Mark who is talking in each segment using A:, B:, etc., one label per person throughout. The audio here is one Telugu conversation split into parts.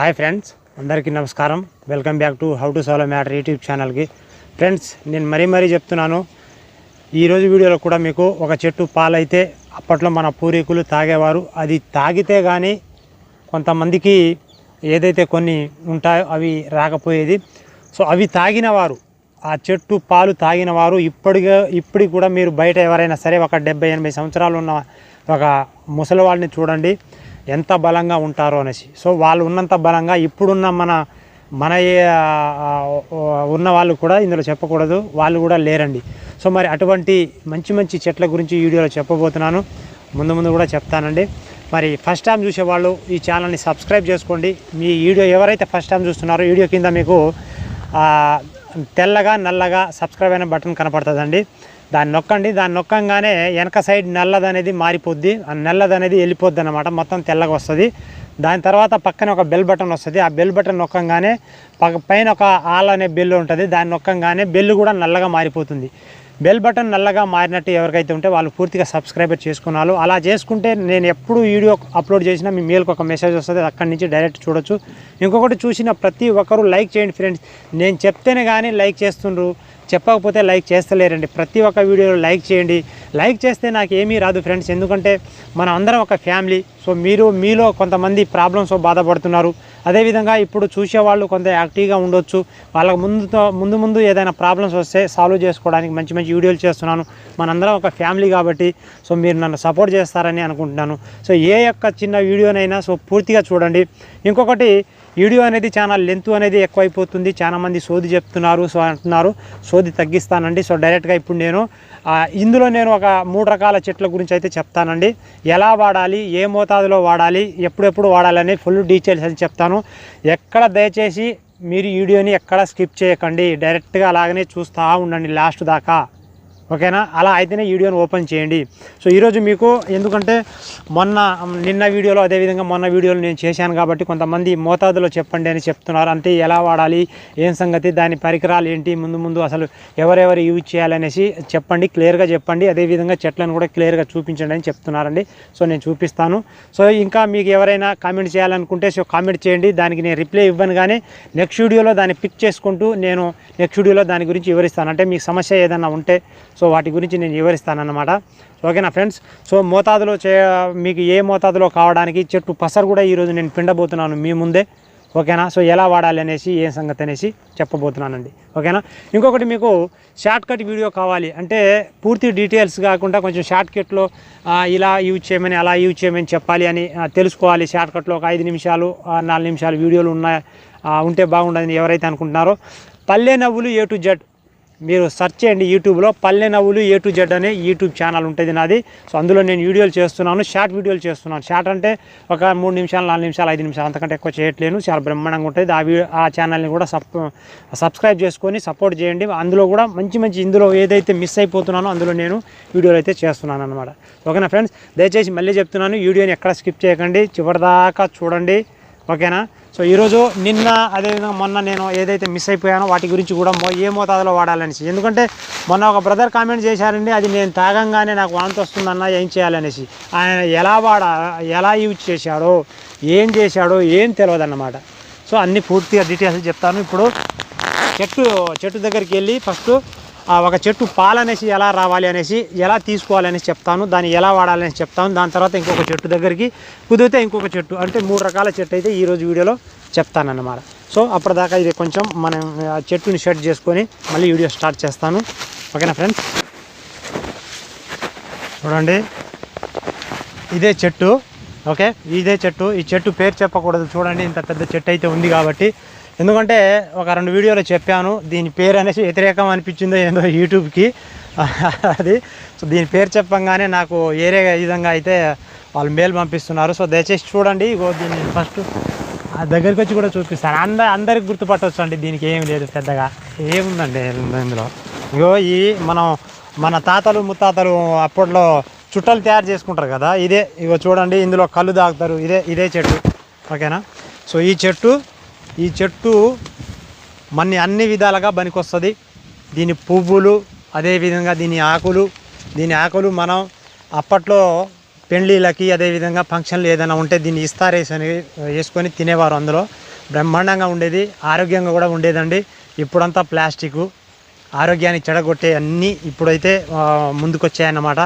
A: హాయ్ ఫ్రెండ్స్ అందరికీ నమస్కారం. Welcome back to how to solve matter YouTube ఛానల్కి. ఫ్రెండ్స్ నేను మరీ మరీ చెప్తున్నాను ఈరోజు వీడియోలో కూడా మీకు ఒక చెట్టు పాలైతే అప్పట్లో మన పూర్వీకులు తాగేవారు. అది తాగితే కానీ కొంతమందికి ఏదైతే కొన్ని ఉంటాయో అవి రాకపోయేది. సో అవి తాగిన వారు ఆ చెట్టు పాలు తాగిన వారు ఇప్పటిగా ఇప్పటికి కూడా మీరు బయట ఎవరైనా సరే ఒక డెబ్బై ఎనభై సంవత్సరాలు ఉన్న ఒక ముసలి వాళ్ళని చూడండి. ఎంత బలంగా ఉంటారో అనేసి. సో వాళ్ళు ఉన్నంత బలంగా ఇప్పుడున్న మన మన ఉన్న వాళ్ళు కూడా ఇందులో చెప్పకూడదు. వాళ్ళు కూడా లేరండి. సో మరి అటువంటి మంచి మంచి చెట్ల గురించి వీడియోలో చెప్పబోతున్నాను. ముందు ముందు కూడా చెప్తానండి. మరి ఫస్ట్ టైం చూసేవాళ్ళు ఈ ఛానల్ని సబ్స్క్రైబ్ చేసుకోండి. మీ వీడియో ఎవరైతే ఫస్ట్ టైం చూస్తున్నారో వీడియో కింద మీకు తెల్లగా నల్లగా సబ్స్క్రైబ్ అయిన బటన్ కనపడుతుందండి. దాన్ని నొక్కండి దాన్ని నొక్కంగానే వెనక సైడ్ నల్లది అనేది మారిపోద్ది. ఆ నల్లది అనేది వెళ్ళిపోద్ది అనమాట మొత్తం తెల్లగా వస్తుంది. దాని తర్వాత పక్కన ఒక బెల్ బటన్ వస్తుంది. ఆ బెల్ బటన్ నొక్కంగానే పక్క పైన ఒక ఆల్ అనే బెల్ ఉంటుంది. దాన్ని నొక్కంగానే బెల్ కూడా నల్లగా మారిపోతుంది. బెల్ బటన్ నల్లగా మారినట్టు ఎవరికైతే ఉంటే వాళ్ళు పూర్తిగా సబ్స్క్రైబర్ చేసుకున్నారు. అలా చేసుకుంటే నేను ఎప్పుడు వీడియో అప్లోడ్ చేసినా మీ మెయిల్కి ఒక మెసేజ్ వస్తుంది. అక్కడి నుంచి డైరెక్ట్ చూడొచ్చు. ఇంకొకటి చూసిన ప్రతి ఒక్కరూ లైక్ చేయండి ఫ్రెండ్స్ నేను చెప్తేనే కానీ లైక్ చేస్తుండ్రు. చెప్పకపోతే లైక్ చేస్తలేరండి. ప్రతి ఒక్క వీడియోలో లైక్ చేయండి. లైక్ చేస్తే నాకు ఏమీ రాదు ఫ్రెండ్స్. ఎందుకంటే మనం అందరం ఒక ఫ్యామిలీ. సో మీరు మీలో కొంతమంది ప్రాబ్లమ్స్ బాధపడుతున్నారు. అదేవిధంగా ఇప్పుడు చూసేవాళ్ళు కొంత యాక్టివ్గా ఉండొచ్చు. వాళ్ళకి ముందుతో ముందు ముందు ఏదైనా ప్రాబ్లమ్స్ వస్తే సాల్వ్ చేసుకోవడానికి మంచి మంచి వీడియోలు చేస్తున్నాను. మనందరం ఒక ఫ్యామిలీ కాబట్టి సో మీరు నన్ను సపోర్ట్ చేస్తారని అనుకుంటున్నాను. సో ఏ యొక్క చిన్న వీడియోనైనా సో పూర్తిగా చూడండి. ఇంకొకటి వీడియో అనేది చాలా లెంత్ అనేది ఎక్కువైపోతుంది. చాలా మంది సోది చెప్తున్నారు సో అంటున్నారు సోది తగ్గిస్తానండి. సో డైరెక్ట్గా ఇప్పుడు నేను ఇందులో నేను ఒక మూడు రకాల చెట్ల గురించి అయితే చెప్తానండి. ఎలా వాడాలి ఏ మోతాదులో వాడాలి ఎప్పుడెప్పుడు వాడాలని ఫుల్ డీటెయిల్స్ అని చెప్తాను. ఎక్కడ దయచేసి మీరు వీడియోని ఎక్కడ స్కిప్ చేయకండి. డైరెక్ట్గా అలాగనే చూస్తూ ఉండండి లాస్ట్ దాకా. ఓకేనా? అలా అయితేనే వీడియోని ఓపెన్ చేయండి. సో ఈరోజు మీకు ఎందుకంటే మొన్న నిన్న వీడియోలో అదేవిధంగా మొన్న వీడియోలో నేను చేశాను కాబట్టి కొంతమంది మోతాదులో చెప్పండి అని చెప్తున్నారు. అంటే ఎలా వాడాలి ఏం సంగతి దాని పరికరాలు ఏంటి ముందు ముందు అసలు ఎవరెవరు యూజ్ చేయాలనేసి చెప్పండి క్లియర్గా చెప్పండి. అదేవిధంగా చెట్లను కూడా క్లియర్గా చూపించండి అని చెప్తున్నారండి. సో నేను చూపిస్తాను. సో ఇంకా మీకు ఎవరైనా కామెంట్ చేయాలనుకుంటే సో కామెంట్ చేయండి. దానికి నేను రిప్లై ఇవ్వను కానీ నెక్స్ట్ వీడియోలో దాన్ని పిక్ చేసుకుంటూ నేను నెక్స్ట్ వీడియోలో దాని గురించి వివరిస్తాను. అంటే మీకు సమస్య ఏదైనా ఉంటే సో వాటి గురించి నేను వివరిస్తానన్నమాట. ఓకేనా ఫ్రెండ్స్? సో మోతాదులో చే మీకు ఏ మోతాదులో కావడానికి చెట్టు పసరు కూడా ఈరోజు నేను పిండబోతున్నాను మీ ముందే. ఓకేనా? సో ఎలా వాడాలి అనేసి ఏం సంగతి అనేసి చెప్పబోతున్నానండి. ఓకేనా? ఇంకొకటి మీకు షార్ట్ కట్ వీడియో కావాలి. అంటే పూర్తి డీటెయిల్స్ కాకుండా కొంచెం షార్ట్ కట్లో ఇలా యూజ్ చేయమని అలా యూజ్ చేయమని చెప్పాలి అని తెలుసుకోవాలి. షార్ట్ కట్లో ఒక ఐదు నిమిషాలు నాలుగు నిమిషాలు వీడియోలు ఉన్నాయి. ఉంటే బాగుండదని ఎవరైతే అనుకుంటున్నారో Palle Navvulu A to Z. మీరు సెర్చ్ చేయండి యూట్యూబ్లో Palle Navvulu A to Z అనే యూట్యూబ్ ఛానల్ ఉంటుంది నాది. సో అందులో నేను వీడియోలు చేస్తున్నాను షార్ట్ వీడియోలు చేస్తున్నాను. షార్ట్ అంటే ఒక మూడు నిమిషాలు నాలుగు నిమిషాలు ఐదు నిమిషాలు అంతకంటే ఎక్కువ చేయట్లేను. చాలా బ్రహ్మాండంగా ఉంటుంది. ఆ వీడియో ఆ ఛానల్ని కూడా సబ్ సబ్స్క్రైబ్ చేసుకొని సపోర్ట్ చేయండి. అందులో కూడా మంచి మంచి ఇందులో ఏదైతే మిస్ అయిపోతున్నానో అందులో నేను వీడియోలు అయితే చేస్తున్నాను అనమాట ఓకేనా ఫ్రెండ్స్ దయచేసి మళ్ళీ చెప్తున్నాను వీడియోని ఎక్కడ స్కిప్ చేయకండి. చివరిదాకా చూడండి. ఓకేనా సో ఈరోజు నిన్న అదేవిధంగా మొన్న నేను ఏదైతే మిస్ అయిపోయానో వాటి గురించి కూడా ఏ మోతాదులో వాడాలనేసి. ఎందుకంటే మొన్న ఒక బ్రదర్ కామెంట్ చేశారండి అది నేను తాగంగానే నాకు వాంతి వస్తుందన్న ఏం చేయాలనేసి. ఆయన ఎలా వాడా ఎలా యూజ్ చేశాడో ఏం చేశాడో ఏం తెలియదు అన్నమాట సో అన్ని పూర్తిగా డీటెయిల్స్ చెప్తాను. ఇప్పుడు చెట్టు చెట్టు దగ్గరికి వెళ్ళి ఫస్ట్ ఒక చెట్టు పాలు అనేసి ఎలా రావాలి అనేసి ఎలా తీసుకోవాలి అనేసి చెప్తాను దాన్ని ఎలా వాడాలనేసి చెప్తాను దాని తర్వాత ఇంకొక చెట్టు దగ్గరికి కుదిరితే ఇంకొక చెట్టు అంటే మూడు రకాల చెట్టు అయితే ఈరోజు వీడియోలో చెప్తానన్నమాట. సో అప్పటిదాకా ఇది కొంచెం మనం ఆ చెట్టుని షెడ్ చేసుకొని మళ్ళీ వీడియో స్టార్ట్ చేస్తాను. ఓకేనా ఫ్రెండ్స్? చూడండి. ఇదే చెట్టు ఓకే? ఇదే చెట్టు ఈ చెట్టు పేరు చెప్పకూడదు. చూడండి ఇంత పెద్ద చెట్టు అయితే ఉంది కాబట్టి ఎందుకంటే ఒక రెండు వీడియోలో చెప్పాను. దీని పేరు అనేసి వ్యతిరేకం అనిపించిందో ఏందో యూట్యూబ్కి. అది. సో దీని పేరు చెప్పంగానే నాకు ఏరే విధంగా అయితే వాళ్ళు మెయిల్ పంపిస్తున్నారు. సో దయచేసి చూడండి. ఇగో దీన్ని ఫస్ట్ ఆ దగ్గరికి వచ్చి కూడా చూపిస్తాను. అంద అందరికి గుర్తుపట్టవచ్చు అండి. దీనికి ఏం లేదు పెద్దగా. ఏముందండి ఇందులో? ఇగో ఈ మనం మన తాతలు ముత్తాతలు అప్పట్లో చుట్టలు తయారు చేసుకుంటారు కదా. ఇదే. ఇగో చూడండి. ఇందులో కళ్ళు తాగుతారు ఇదే ఇదే చెట్టు. ఓకేనా? సో ఈ చెట్టు ఈ చెట్టు మన అన్ని విధాలుగా పనికొస్తుంది. దీని పువ్వులు అదేవిధంగా దీని ఆకులు దీని ఆకులు మనం అప్పట్లో పెళ్ళిళ్ళకి అదేవిధంగా ఫంక్షన్లు ఏదైనా ఉంటే దీన్ని ఇస్తారేసి వేసుకొని తినేవారు అందులో. బ్రహ్మాండంగా ఉండేది ఆరోగ్యంగా కూడా ఉండేదండి. ఇప్పుడంతా ప్లాస్టిక్ ఆరోగ్యానికి చెడగొట్టే అన్నీ ఇప్పుడైతే ముందుకొచ్చాయన్నమాట.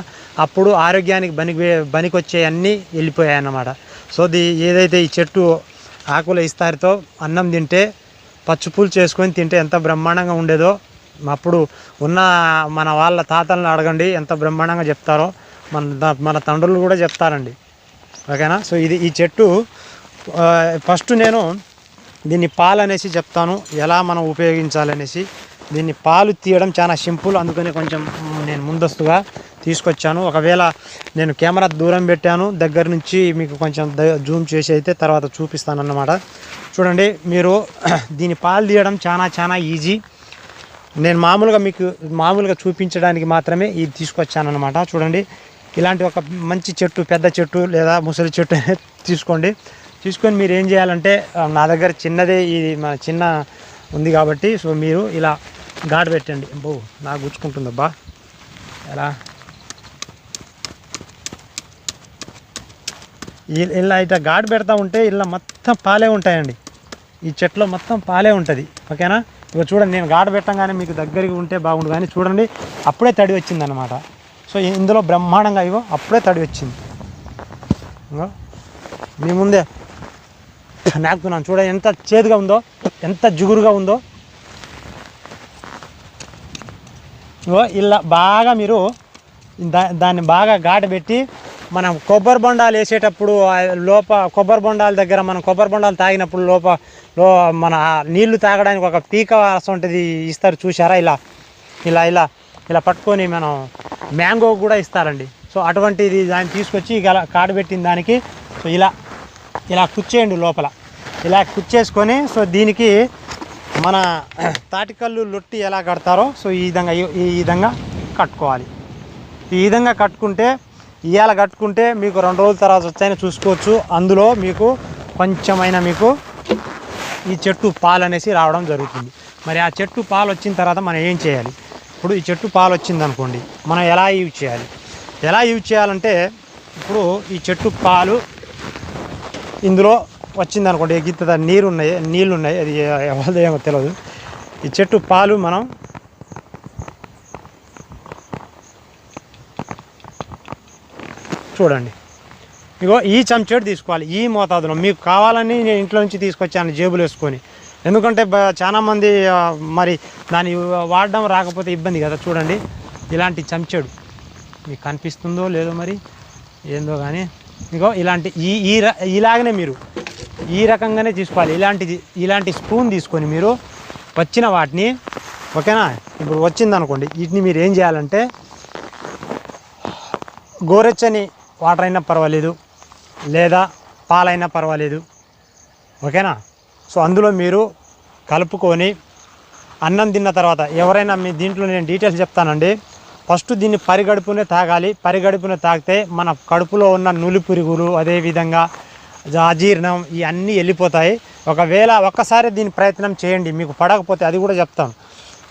A: అప్పుడు ఆరోగ్యానికి బనికి బనికొచ్చే అన్నీ వెళ్ళిపోయాయన్నమాట. సో ది ఏదైతే ఈ చెట్టు ఆకుల ఇస్తారితో అన్నం తింటే పచ్చుపూలు చేసుకొని తింటే ఎంత బ్రహ్మాండంగా ఉండేదో అప్పుడు ఉన్న మన వాళ్ళ తాతలను అడగండి ఎంత బ్రహ్మాండంగా చెప్తారో మన మన తండ్రులు కూడా చెప్తారండి. ఓకేనా? సో ఇది ఈ చెట్టు ఫస్ట్ నేను దీన్ని పాలు అనేసి చెప్తాను ఎలా మనం ఉపయోగించాలనేసి. దీన్ని పాలు తీయడం చాలా సింపుల్ అందుకని కొంచెం నేను ముందస్తుగా తీసుకొచ్చాను. ఒకవేళ నేను కెమెరా దూరం పెట్టాను దగ్గర నుంచి మీకు కొంచెం జూమ్ చేసి అయితే తర్వాత చూపిస్తాను అన్నమాట చూడండి మీరు దీని పాలు తీయడం చాలా చాలా ఈజీ. నేను మామూలుగా మీకు మామూలుగా చూపించడానికి మాత్రమే ఇది తీసుకొచ్చానమాట చూడండి ఇలాంటి ఒక మంచి చెట్టు పెద్ద చెట్టు లేదా ముసలి చెట్టు తీసుకోండి. తీసుకొని మీరు ఏం చేయాలంటే నా దగ్గర చిన్నదే ఇది మన చిన్న ఉంది కాబట్టి సో మీరు ఇలా ఘాటు పెట్టండి. బో నాకు గుచ్చుకుంటుందబ్బా. ఎలా? ఇలా ఇట్లా గాడి పెడతా ఉంటే ఇలా మొత్తం పాలే ఉంటాయండి. ఈ చెట్లో మొత్తం పాలే ఉంటుంది. ఓకేనా? ఇక చూడండి నేను ఘాటు పెట్టంగానే మీకు దగ్గరికి ఉంటే బాగుండు కానీ చూడండి అప్పుడే తడి వచ్చింది అనమాట సో ఇందులో బ్రహ్మాండంగా ఇవో అప్పుడే తడి వచ్చింది. మీ ముందే నాకుతున్నాను. చూడ ఎంత చేదుగా ఉందో ఎంత జిగురుగా ఉందో. ఇగో ఇలా బాగా మీరు దా దాన్ని బాగా ఘాటు పెట్టి మనం కొబ్బరి బొండాలు వేసేటప్పుడు లోప కొబ్బరి బొండాల దగ్గర మనం కొబ్బరి బొండాలు తాగినప్పుడు లోప లో మన నీళ్ళు తాగడానికి ఒక పీక ఉంటుంది ఇస్తారు చూసారా ఇలా ఇలా ఇలా ఇలా పట్టుకొని మనం మ్యాంగో కూడా ఇస్తారండి. సో అటువంటిది దాన్ని తీసుకొచ్చి ఇలా కాడు పెట్టిన దానికి సో ఇలా ఇలా కుచ్చేయండి లోపల. ఇలా కుచ్చేసుకొని సో దీనికి మన తాటికల్లు లొట్టి ఎలా కడతారో సో ఈ విధంగా ఈ విధంగా కట్టుకోవాలి. ఈ విధంగా కట్టుకుంటే ఇవాళ కట్టుకుంటే మీకు రెండు రోజుల తర్వాత వచ్చాయని చూసుకోవచ్చు. అందులో మీకు కొంచెమైనా మీకు ఈ చెట్టు పాలు అనేసి రావడం జరుగుతుంది. మరి ఆ చెట్టు పాలు వచ్చిన తర్వాత మనం ఏం చేయాలి? ఇప్పుడు ఈ చెట్టు పాలు వచ్చింది అనుకోండి మనం ఎలా యూజ్ చేయాలి? ఎలా యూజ్ చేయాలంటే ఇప్పుడు ఈ చెట్టు పాలు ఇందులో వచ్చింది అనుకోండి గిత్త నీరు ఉన్నాయి నీళ్ళు ఉన్నాయి అది ఎవరిదో ఏమో తెలియదు ఈ చెట్టు పాలు మనం చూడండి. ఇగో ఈ చెంచాడు తీసుకోవాలి. ఈ మోతాదులో మీకు కావాలని నేను ఇంట్లో నుంచి తీసుకొచ్చాను జేబులు వేసుకొని. ఎందుకంటే చాలామంది మరి దాన్ని వాడడం రాకపోతే ఇబ్బంది కదా చూడండి. ఇలాంటి చెంచాడు మీకు కనిపిస్తుందో లేదో మరి ఏందో కానీ ఇగో ఇలాంటి ఈ ఈ ర- ఇలాగనే మీరు ఈ రకంగానే తీసుకోవాలి. ఇలాంటిది ఇలాంటి స్పూన్ తీసుకొని మీరు వచ్చిన వాటిని ఓకేనా? ఇప్పుడు వచ్చింది అనుకోండి వీటిని మీరు ఏం చేయాలంటే గోరెచ్చని వాటర్ అయినా పర్వాలేదు లేదా పాలైనా పర్వాలేదు. ఓకేనా? సో అందులో మీరు కలుపుకొని అన్నం తిన్న తర్వాత ఎవరైనా మీ దీంట్లో నేను డీటెయిల్స్ చెప్తానండి. ఫస్ట్ దీన్ని పరిగడుపునే తాగాలి. పరిగడుపునే తాగితే మన కడుపులో ఉన్న నులి పురుగులు అదేవిధంగా అజీర్ణం ఇవన్నీ వెళ్ళిపోతాయి. ఒకవేళ ఒక్కసారి దీని ప్రయత్నం చేయండి. మీకు పడకపోతే అది కూడా చెప్తాను.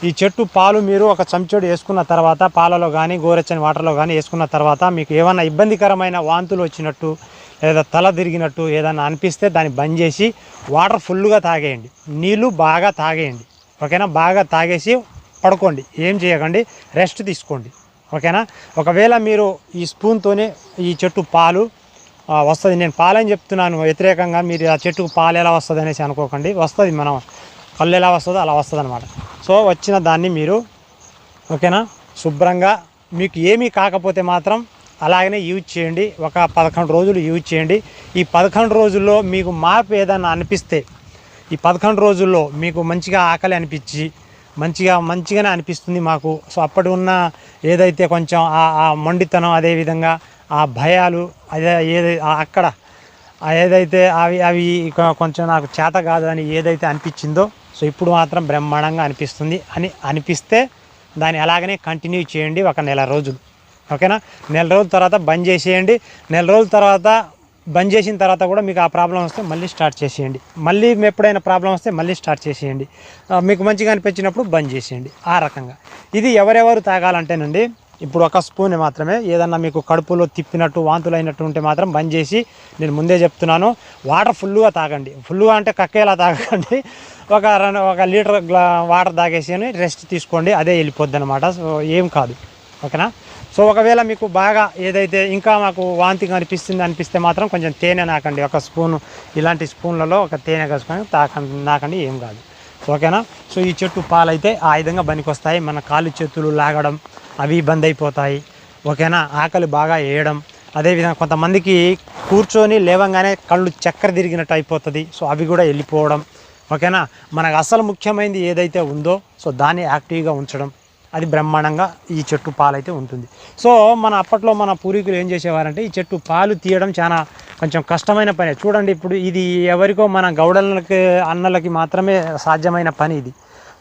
A: ఈ చెట్టు పాలు మీరు ఒక చెంచోడు వేసుకున్న తర్వాత పాలలో కానీ గోరెచ్చని వాటర్లో కానీ వేసుకున్న తర్వాత మీకు ఏమైనా ఇబ్బందికరమైన వాంతులు వచ్చినట్టు లేదా తల తిరిగినట్టు ఏదైనా అనిపిస్తే దాన్ని బంద్ చేసి వాటర్ ఫుల్గా తాగేయండి. నీళ్ళు బాగా తాగేయండి. ఓకేనా? బాగా తాగేసి పడుకోండి. ఏం చేయకండి? రెస్ట్ తీసుకోండి. ఓకేనా? ఒకవేళ మీరు ఈ స్పూన్తోనే ఈ చెట్టు పాలు వస్తుంది. నేను పాలని చెప్తున్నాను వ్యతిరేకంగా. మీరు ఆ చెట్టుకు పాలు ఎలా వస్తుంది అనేసి అనుకోకండి. వస్తుంది మనం కళ్ళు ఎలా వస్తుందో అలా వస్తుంది అనమాట సో వచ్చిన దాన్ని మీరు ఓకేనా? శుభ్రంగా మీకు ఏమీ కాకపోతే మాత్రం అలాగనే యూజ్ చేయండి. ఒక పదకొండు రోజులు యూజ్ చేయండి. ఈ పదకొండు రోజుల్లో మీకు మార్పు ఏదైనా అనిపిస్తే ఈ పదకొండు రోజుల్లో మీకు మంచిగా ఆకలి అనిపించి మంచిగా మంచిగానే అనిపిస్తుంది మాకు. సో అప్పటి ఉన్న ఏదైతే కొంచెం ఆ మొండితనం అదేవిధంగా ఆ భయాలు అదే ఏదై అక్కడ ఏదైతే అవి అవి ఇక కొంచెం నాకు చేత కాదు అని ఏదైతే అనిపించిందో సో ఇప్పుడు మాత్రం బ్రహ్మాండంగా అనిపిస్తుంది అని అనిపిస్తే దాన్ని అలాగనే కంటిన్యూ చేయండి ఒక నెల రోజులు. ఓకేనా? నెల రోజుల తర్వాత బంద్ చేసేయండి. నెల రోజుల తర్వాత బంద్ చేసిన తర్వాత కూడా మీకు ఆ ప్రాబ్లం వస్తే మళ్ళీ స్టార్ట్ చేసేయండి. మళ్ళీ ఎప్పుడైనా ప్రాబ్లం వస్తే మళ్ళీ స్టార్ట్ చేసేయండి. మీకు మంచిగా అనిపించినప్పుడు బంద్ చేసేయండి. ఆ రకంగా. ఇది ఎవరెవరు తాగాలంటేనండి ఇప్పుడు ఒక స్పూన్ మాత్రమే ఏదన్నా మీకు కడుపులో తిప్పినట్టు వాంతులు అయినట్టు ఉంటే మాత్రం బంద్ చేసి నేను ముందే చెప్తున్నాను. వాటర్ ఫుల్గా తాగండి. ఫుల్గా అంటే కక్కేలా తాగండి ఒక రన్ ఒక లీటర్ గ్లా వాటర్ తాగేసి అని రెస్ట్ తీసుకోండి అదే వెళ్ళిపోద్ది అనమాట సో ఏం కాదు. ఓకేనా? సో ఒకవేళ మీకు బాగా ఏదైతే ఇంకా మాకు వాంతిగా అనిపిస్తుంది అనిపిస్తే మాత్రం కొంచెం తేనె నాకండి. ఒక స్పూను ఇలాంటి స్పూన్లలో ఒక తేనె కసుకొని తాకండి నాకండి ఏం కాదు. ఓకేనా? సో ఈ చెట్టు పాలైతే ఆ విధంగా పనికొస్తాయి. మన కాళ్ళు చేతులు లాగడం అవి బంద్ అయిపోతాయి. ఓకేనా? ఆకలి బాగా వేయడం. అదేవిధంగా కొంతమందికి కూర్చొని లేవంగానే కళ్ళు చక్కెర తిరిగినట్టు అయిపోతుంది. సో అవి కూడా వెళ్ళిపోవడం. ఓకేనా? మనకు అసలు ముఖ్యమైనది ఏదైతే ఉందో సో దాన్ని యాక్టివ్గా ఉంచడం. అది బ్రహ్మాండంగా ఈ చెట్టు పాలైతే ఉంటుంది. సో మన అప్పట్లో మన పూర్వీకులు ఏం చేసేవారంటే ఈ చెట్టు పాలు తీయడం చాలా కొంచెం కష్టమైన పని. చూడండి ఇప్పుడు ఇది ఎవరికో మన గౌడలకి అన్నలకి మాత్రమే సాధ్యమైన పని ఇది.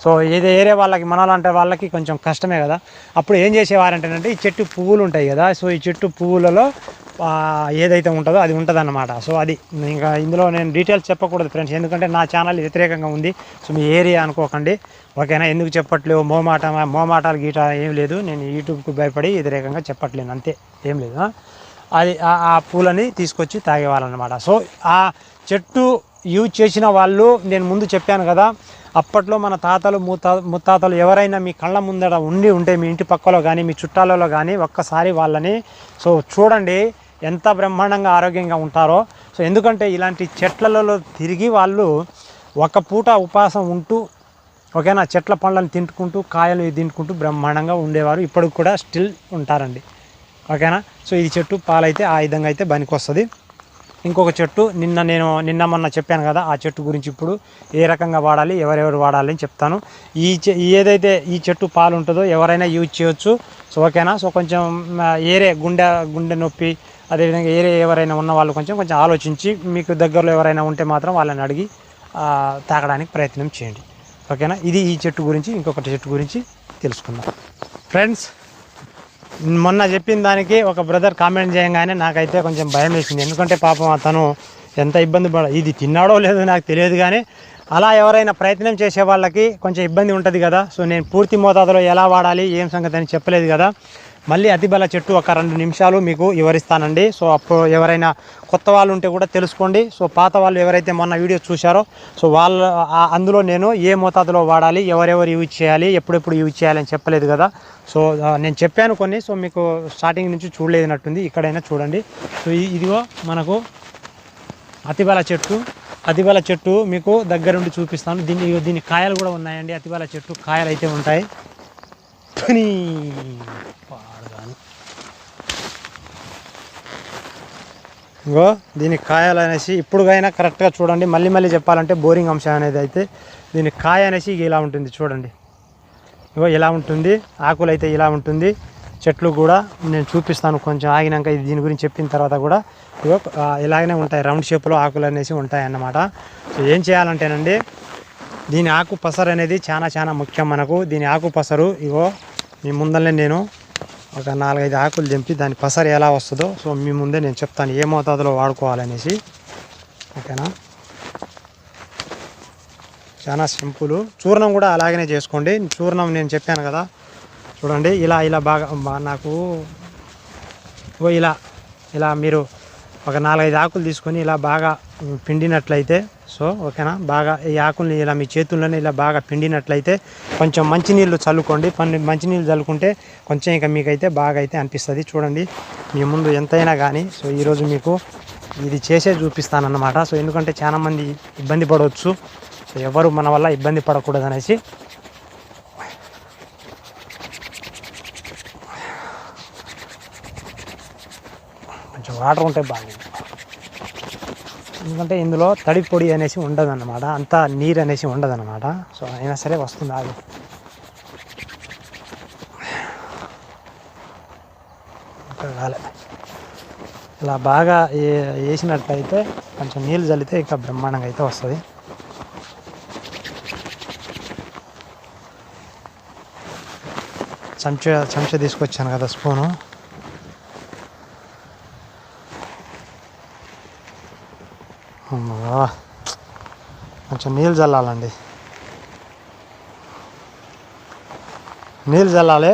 A: సో ఏదో ఏరే వాళ్ళకి మనలాంటి వాళ్ళకి కొంచెం కష్టమే కదా. అప్పుడు ఏం చేసేవారంటేనంటే ఈ చెట్టు పువ్వులు ఉంటాయి కదా సో ఈ చెట్టు పువ్వులలో ఏదైతే ఉంటుందో అది ఉంటుందన్నమాట. సో అది ఇంకా ఇందులో నేను డీటెయిల్స్ చెప్పకూడదు ఫ్రెండ్స్ ఎందుకంటే నా ఛానల్ వ్యతిరేకంగా ఉంది. సో మీ ఏరియా అనుకోకండి. ఓకేనా? ఎందుకు చెప్పట్లేవు? మోమాట మోమాటాలు గీట ఏం లేదు. నేను యూట్యూబ్కి భయపడి వ్యతిరేకంగా చెప్పట్లేను. అంతే. ఏం లేదు అది ఆ- ఆ పూలని తీసుకొచ్చి తాగేవాళ్ళనమాట. సో ఆ చెట్టు యూజ్ చేసిన వాళ్ళు నేను ముందు చెప్పాను కదా అప్పట్లో మన తాతలు ముత్తా ముత్తాతలు ఎవరైనా మీ కళ్ళ ముందర ఉండి ఉంటే మీ ఇంటి పక్కలో కానీ మీ చుట్టాలలో కానీ ఒక్కసారి వాళ్ళని సో చూడండి. ఎంత బ్రహ్మాండంగా ఆరోగ్యంగా ఉంటారో. సో ఎందుకంటే ఇలాంటి చెట్లలో తిరిగి వాళ్ళు ఒక పూట ఉపాసం ఉంటూ ఓకేనా చెట్ల పండ్లను తింటుకుంటూ కాయలు తింటుకుంటూ బ్రహ్మాండంగా ఉండేవారు. ఇప్పటికి కూడా స్టిల్ ఉంటారండి. ఓకేనా సో ఇది చెట్టు పాలైతే ఆ విధంగా అయితే పనికొస్తుంది. ఇంకొక చెట్టు నిన్న నేను నిన్న మొన్న చెప్పాను కదా ఆ చెట్టు గురించి ఇప్పుడు ఏ రకంగా వాడాలి ఎవరెవరు వాడాలి అని చెప్తాను. ఈ చె ఏదైతే ఈ చెట్టు పాలు ఉంటుందో ఎవరైనా యూజ్ చేయొచ్చు. సో ఓకేనా సో కొంచెం ఏరే గుండె గుండె నొప్పి అదేవిధంగా ఏరే ఎవరైనా ఉన్న వాళ్ళు కొంచెం కొంచెం ఆలోచించి మీకు దగ్గరలో ఎవరైనా ఉంటే మాత్రం వాళ్ళని అడిగి తాగడానికి ప్రయత్నం చేయండి. ఓకేనా? ఇది ఈ చెట్టు గురించి ఇంకొకటి చెట్టు గురించి తెలుసుకుందాం. ఫ్రెండ్స్ మొన్న చెప్పిన దానికి ఒక బ్రదర్ కామెంట్ చేయగానే నాకైతే కొంచెం భయం వేసింది. ఎందుకంటే పాపం అతను ఎంత ఇబ్బంది పడ ఇది తిన్నాడో లేదో నాకు తెలియదు కానీ అలా ఎవరైనా ప్రయత్నం చేసే వాళ్ళకి కొంచెం ఇబ్బంది ఉంటుంది కదా. సో నేను పూర్తి మోతాదులో ఎలా వాడాలి ఏం సంగతి అని చెప్పలేదు కదా. మళ్ళీ అతిబల చెట్టు ఒక రెండు నిమిషాలు మీకు వివరిస్తానండి. సో అప్పుడు ఎవరైనా కొత్త వాళ్ళు ఉంటే కూడా తెలుసుకోండి. సో పాత వాళ్ళు ఎవరైతే మొన్న వీడియో చూశారో సో వాళ్ళ అందులో నేను ఏ మోతాదులో వాడాలి ఎవరెవరు యూజ్ చేయాలి ఎప్పుడెప్పుడు యూజ్ చేయాలని చెప్పలేదు కదా. సో నేను చెప్పాను కొన్ని సో మీకు స్టార్టింగ్ నుంచి చూడలేనట్టుంది. ఇక్కడైనా చూడండి. సో ఇదిగో మనకు అతిబల చెట్టు అతిబల చెట్టు మీకు దగ్గరుండి చూపిస్తాను. దీని దీని కాయలు కూడా ఉన్నాయండి. అతిబల చెట్టు కాయలు అయితే ఉంటాయి. కానీ ఇంకో దీనికి దీని కాయలు అనేసి ఇప్పుడుకైనా కరెక్ట్గా చూడండి. మళ్ళీ మళ్ళీ చెప్పాలంటే బోరింగ్ అంశం అనేది అయితే దీని కాయ అనేసి ఇలా ఉంటుంది చూడండి. ఇగో ఇలా ఉంటుంది. ఆకులు అయితే ఇలా ఉంటుంది. చెట్లు కూడా నేను చూపిస్తాను కొంచెం ఆగినాక ఇది దీని గురించి చెప్పిన తర్వాత కూడా. ఇగో ఇలాగనే ఉంటాయి. రౌండ్ షేప్లో ఆకులు అనేసి ఉంటాయి అన్నమాట సో ఏం చేయాలంటేనండి దీని ఆకు పసరు అనేది చాలా చాలా ముఖ్యం మనకు. దీని ఆకు పసరు ఇగో మీ ముందరనే నేను ఒక నాలుగైదు ఆకులు తెంపి దాని పసరు ఎలా వస్తుందో సో మీ ముందే నేను చెప్తాను ఏ మోతాదులో వాడుకోవాలనేసి. ఓకేనా? చాలా సింపుల్. చూర్ణం కూడా అలాగనే చేసుకోండి. చూర్ణం నేను చెప్పాను కదా చూడండి ఇలా ఇలా బాగా నాకు ఓ ఇలా ఇలా మీరు ఒక నాలుగైదు ఆకులు తీసుకొని ఇలా బాగా పిండినట్లయితే సో ఓకేనా? బాగా ఈ ఆకుల్ని ఇలా మీ చేతుల్లోనే ఇలా బాగా పిండినట్లయితే కొంచెం మంచినీళ్ళు చల్లుకోండి. పని మంచినీళ్ళు చల్లుకుంటే కొంచెం ఇక మీకైతే బాగా అయితే అనిపిస్తుంది. చూడండి మీ ముందు ఎంతైనా కానీ సో ఈరోజు మీకు ఇది చేసే చూపిస్తానన్నమాట. సో ఎందుకంటే చాలామంది ఇబ్బంది పడవచ్చు సో ఎవరు మన వల్ల ఇబ్బంది పడకూడదు అనేసి కొంచెం వాటర్ ఉంటే బాగుంది ఎందుకంటే ఇందులో తడి పొడి అనేసి ఉండదు అనమాట అంతా నీరు అనేసి ఉండదు అనమాట సో అయినా సరే వస్తుంది ఆగి. ఇంకా కాలే. ఇలా బాగా వేసినట్టయితే వేసినట్లయితే కొంచెం నీళ్ళు చల్లితే ఇంకా బ్రహ్మాండంగా అయితే వస్తుంది. చెంచా చెంచా తీసుకొచ్చాను కదా స్పూను. కొంచెం నీళ్ళు చల్లాలండి. నీళ్ళు చల్లాలి.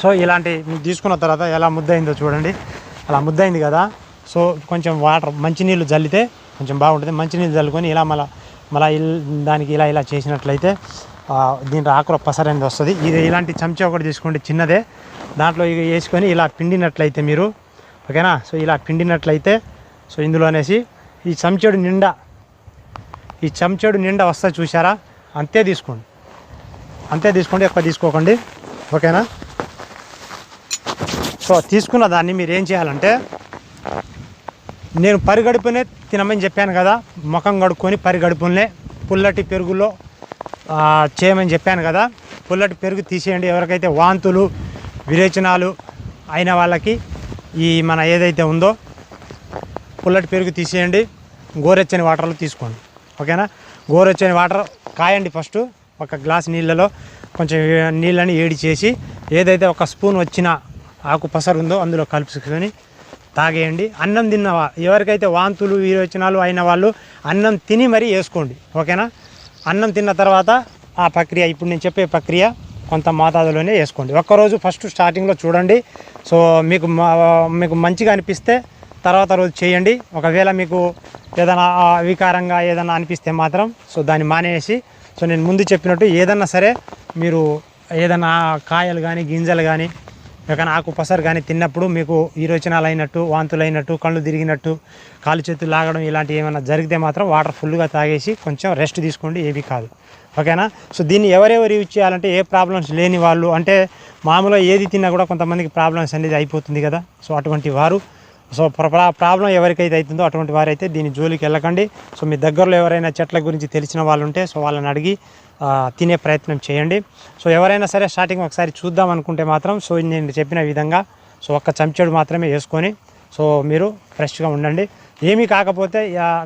A: సో ఇలాంటి తీసుకున్న తర్వాత ఎలా ముద్దయిందో చూడండి. అలా ముద్దయింది కదా. సో కొంచెం వాటర్ మంచినీళ్ళు చల్లితే కొంచెం బాగుంటుంది. మంచినీళ్ళు చల్లుకొని ఇలా మళ్ళీ మళ్ళీ దానికి ఇలా ఇలా చేసినట్లయితే దీని దీంట్లో ఆకుర పసరు అనేది వస్తుంది. ఇది ఇలాంటి చెంచా ఒకటి తీసుకోండి చిన్నదే. దాంట్లో ఇక వేసుకొని ఇలా పిండినట్లయితే మీరు ఓకేనా? సో ఇలా పిండినట్లయితే సో ఇందులో అనేసి ఈ చెంచాడు నిండా ఈ చెంచడు నిండా వస్తా చూసారా అంతే తీసుకోండి. అంతే తీసుకోండి ఎక్కువ తీసుకోకండి. ఓకేనా? సో తీసుకున్న దాన్ని మీరు ఏం చేయాలంటే నేను పరిగడుపునే తినమని చెప్పాను కదా ముఖం కడుక్కొని పరిగడుపునే పుల్లటి పెరుగులో చేయమని చెప్పాను కదా పుల్లటి పెరుగు తీసేయండి. ఎవరికైతే వాంతులు విరేచనాలు అయిన వాళ్ళకి ఈ మన ఏదైతే ఉందో పుల్లటి పెరుగు తీసేయండి. గోరెచ్చని వాటర్లో తీసుకోండి. ఓకేనా? గోరొచ్చని వాటర్ కాయండి ఫస్ట్. ఒక గ్లాస్ నీళ్ళలో కొంచెం నీళ్ళని ఏడి చేసి ఏదైతే ఒక స్పూన్ వచ్చిన ఆకు పసరు ఉందో అందులో కలుపుకొని తాగేయండి. అన్నం తిన్నవా ఎవరికైతే వాంతులు విరోచనాలు అయిన వాళ్ళు అన్నం తిని మరీ వేసుకోండి. ఓకేనా? అన్నం తిన్న తర్వాత ఆ ప్రక్రియ ఇప్పుడు నేను చెప్పే ప్రక్రియ కొంత మోతాదులోనే వేసుకోండి. ఒక్కరోజు ఫస్ట్ స్టార్టింగ్లో చూడండి. సో మీకు మా- మీకు మంచిగా అనిపిస్తే తర్వాత రోజు చేయండి. ఒకవేళ మీకు ఏదైనా అవికారంగా వికారంగా ఏదైనా అనిపిస్తే మాత్రం సో దాన్ని మానేసి సో నేను ముందు చెప్పినట్టు ఏదన్నా సరే మీరు ఏదైనా కాయలు కానీ గింజలు కానీ ఏదైనా ఆకు పసరు కానీ తిన్నప్పుడు మీకు ఈరోచనాలు అయినట్టు వాంతులు అయినట్టు కళ్ళు తిరిగినట్టు కాలు చేతులు లాగడం ఇలాంటివి ఏమైనా జరిగితే మాత్రం వాటర్ ఫుల్గా తాగేసి కొంచెం రెస్ట్ తీసుకోండి ఏవి కాదు. ఓకేనా? సో దీన్ని ఎవరెవరు యూజ్ చేయాలంటే ఏ ప్రాబ్లమ్స్ లేని వాళ్ళు అంటే మామూలుగా ఏది తిన్నా కూడా కొంతమందికి ప్రాబ్లమ్స్ అనేది అయిపోతుంది కదా. సో అటువంటి వారు సో ప్ర- ప్రాబ్లం ఎవరికైతే అవుతుందో అటువంటి వారైతే దీని జోలికి వెళ్ళకండి. సో మీ దగ్గరలో ఎవరైనా చెట్ల గురించి తెలిసిన వాళ్ళు ఉంటే సో వాళ్ళని అడిగి తినే ప్రయత్నం చేయండి. సో ఎవరైనా సరే స్టార్టింగ్ ఒకసారి చూద్దాం అనుకుంటే మాత్రం సో నేను చెప్పిన విధంగా సో ఒక్క చెంచాడు మాత్రమే వేసుకొని సో మీరు ఫ్రెష్గా ఉండండి. ఏమీ కాకపోతే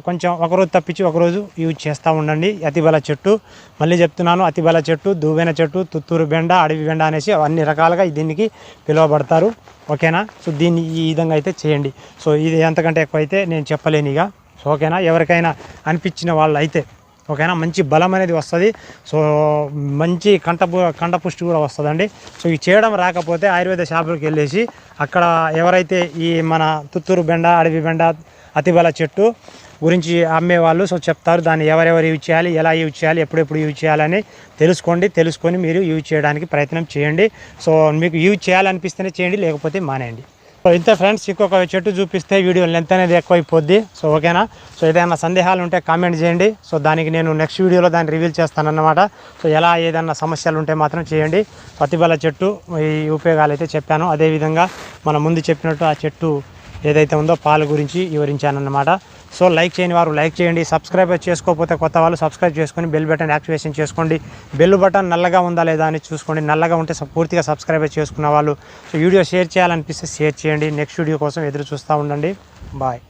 A: కొంచెం ఒకరోజు తప్పించి ఒకరోజు యూజ్ చేస్తూ ఉండండి. అతిబల చెట్టు. మళ్ళీ చెప్తున్నాను అతిబల చెట్టు దువ్వెన చెట్టు తుత్తూరు బెండ అడవి బెండ అనేసి అన్ని రకాలుగా దీనికి పిలువబడతారు. ఓకేనా? సో దీన్ని ఈ విధంగా అయితే చేయండి. సో ఇది ఎంతకంటే ఎక్కువ అయితే నేను చెప్పలేను ఇక. సో ఓకేనా? ఎవరికైనా అనిపించిన వాళ్ళు అయితే ఓకేనా? మంచి బలం అనేది వస్తుంది. సో మంచి కంట కంటపుష్టి కూడా వస్తుందండి. సో ఇది చేయడం రాకపోతే ఆయుర్వేద షాపులకు వెళ్ళేసి అక్కడ ఎవరైతే ఈ మన తుత్తూరు బెండ అడవి బెండ అతిబల చెట్టు గురించి అమ్మేవాళ్ళు. సో చెప్తారు దాన్ని ఎవరెవరు యూజ్ చేయాలి ఎలా యూజ్ చేయాలి ఎప్పుడెప్పుడు యూజ్ చేయాలని తెలుసుకోండి తెలుసుకొని మీరు యూజ్ చేయడానికి ప్రయత్నం చేయండి. సో మీకు యూజ్ చేయాలనిపిస్తేనే చేయండి లేకపోతే మానేయండి. సో ఇంతే ఫ్రెండ్స్ ఇంకొక చెట్టు చూపిస్తే వీడియో లెంత్ అనేది ఎక్కువైపోద్ది. సో ఓకేనా? సో ఏదైనా సందేహాలు ఉంటే కామెంట్ చేయండి. సో దానికి నేను నెక్స్ట్ వీడియోలో దాన్ని రివీల్ చేస్తానన్నమాట. సో ఎలా ఏదైనా సమస్యలు ఉంటే మాత్రం చేయండి. పతిబల చెట్టు ఈ ఉపయోగాలు అయితే చెప్పాను. అదేవిధంగా మనం ముందు చెప్పినట్టు ఆ చెట్టు ఏదైతే ఉందో పాల గురించి వివరించానన్నమాట. సో లైక్ చేయని వారు లైక్ చేయండి. సబ్స్క్రైబ్ చేసుకోకపోతే కొత్త వాళ్ళు సబ్స్క్రైబ్ చేసుకొని బెల్ బటన్ యాక్టివేషన్ చేసుకోండి. బెల్ బటన్ నల్లగా ఉందా లేదా అని చూసుకోండి. నల్లగా ఉంటే పూర్తిగా సబ్స్క్రైబ్ చేసుకున్న వాళ్ళు. సో వీడియో షేర్ చేయాలనిపిస్తే షేర్ చేయండి. నెక్స్ట్ వీడియో కోసం ఎదురు చూస్తూ ఉండండి. బాయ్.